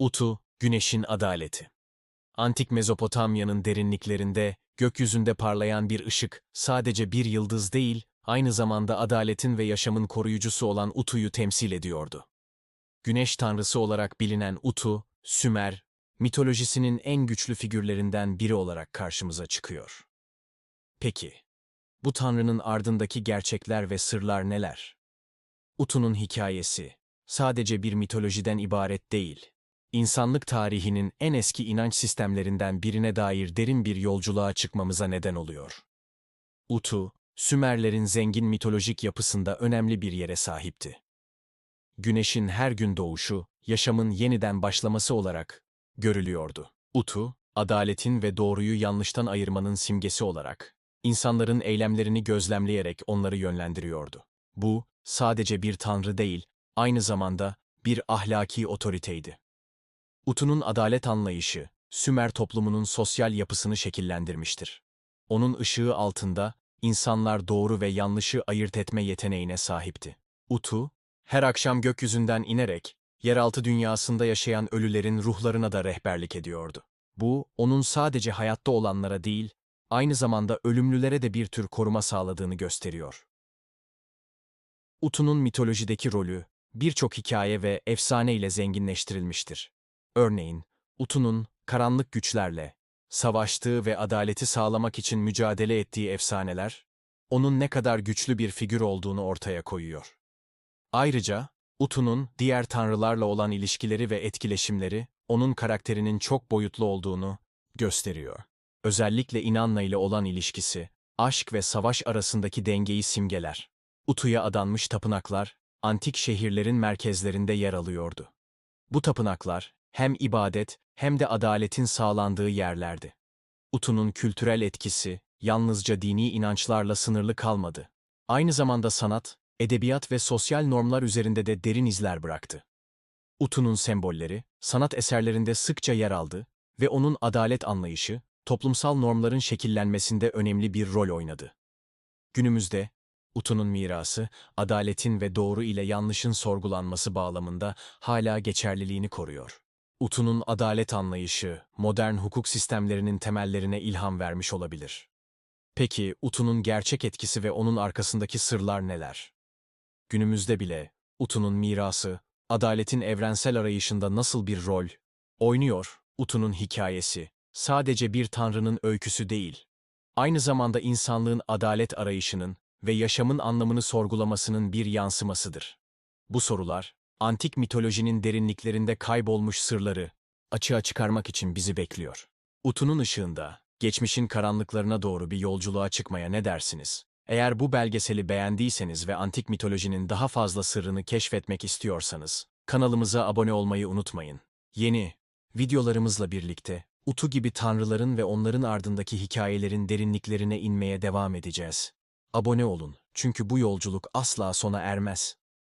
Utu, güneşin adaleti. Antik Mezopotamya'nın derinliklerinde, gökyüzünde parlayan bir ışık, sadece bir yıldız değil, aynı zamanda adaletin ve yaşamın koruyucusu olan Utu'yu temsil ediyordu. Güneş tanrısı olarak bilinen Utu, Sümer, mitolojisinin en güçlü figürlerinden biri olarak karşımıza çıkıyor. Peki, bu tanrının ardındaki gerçekler ve sırlar neler? Utu'nun hikayesi, sadece bir mitolojiden ibaret değil, insanlık tarihinin en eski inanç sistemlerinden birine dair derin bir yolculuğa çıkmamıza neden oluyor. Utu, Sümerlerin zengin mitolojik yapısında önemli bir yere sahipti. Güneşin her gün doğuşu, yaşamın yeniden başlaması olarak görülüyordu. Utu, adaletin ve doğruyu yanlıştan ayırmanın simgesi olarak, insanların eylemlerini gözlemleyerek onları yönlendiriyordu. Bu, sadece bir tanrı değil, aynı zamanda bir ahlaki otoriteydi. Utu'nun adalet anlayışı, Sümer toplumunun sosyal yapısını şekillendirmiştir. Onun ışığı altında, insanlar doğru ve yanlışı ayırt etme yeteneğine sahipti. Utu, her akşam gökyüzünden inerek, yeraltı dünyasında yaşayan ölülerin ruhlarına da rehberlik ediyordu. Bu, onun sadece hayatta olanlara değil, aynı zamanda ölümlülere de bir tür koruma sağladığını gösteriyor. Utu'nun mitolojideki rolü, birçok hikaye ve efsane ile zenginleştirilmiştir. Örneğin, Utu'nun karanlık güçlerle savaştığı ve adaleti sağlamak için mücadele ettiği efsaneler, onun ne kadar güçlü bir figür olduğunu ortaya koyuyor. Ayrıca, Utu'nun diğer tanrılarla olan ilişkileri ve etkileşimleri, onun karakterinin çok boyutlu olduğunu gösteriyor. Özellikle Inanna ile olan ilişkisi, aşk ve savaş arasındaki dengeyi simgeler. Utu'ya adanmış tapınaklar, antik şehirlerin merkezlerinde yer alıyordu. Bu tapınaklar, hem ibadet hem de adaletin sağlandığı yerlerdi. Utu'nun kültürel etkisi, yalnızca dini inançlarla sınırlı kalmadı. Aynı zamanda sanat, edebiyat ve sosyal normlar üzerinde de derin izler bıraktı. Utu'nun sembolleri, sanat eserlerinde sıkça yer aldı ve onun adalet anlayışı, toplumsal normların şekillenmesinde önemli bir rol oynadı. Günümüzde, Utu'nun mirası, adaletin ve doğru ile yanlışın sorgulanması bağlamında hala geçerliliğini koruyor. Utu'nun adalet anlayışı, modern hukuk sistemlerinin temellerine ilham vermiş olabilir. Peki, Utu'nun gerçek etkisi ve onun arkasındaki sırlar neler? Günümüzde bile, Utu'nun mirası, adaletin evrensel arayışında nasıl bir rol oynuyor? Utu'nun hikayesi, sadece bir tanrının öyküsü değil, aynı zamanda insanlığın adalet arayışının ve yaşamın anlamını sorgulamasının bir yansımasıdır. Bu sorular, antik mitolojinin derinliklerinde kaybolmuş sırları açığa çıkarmak için bizi bekliyor. Utu'nun ışığında, geçmişin karanlıklarına doğru bir yolculuğa çıkmaya ne dersiniz? Eğer bu belgeseli beğendiyseniz ve antik mitolojinin daha fazla sırrını keşfetmek istiyorsanız, kanalımıza abone olmayı unutmayın. Yeni videolarımızla birlikte, Utu gibi tanrıların ve onların ardındaki hikayelerin derinliklerine inmeye devam edeceğiz. Abone olun, çünkü bu yolculuk asla sona ermez.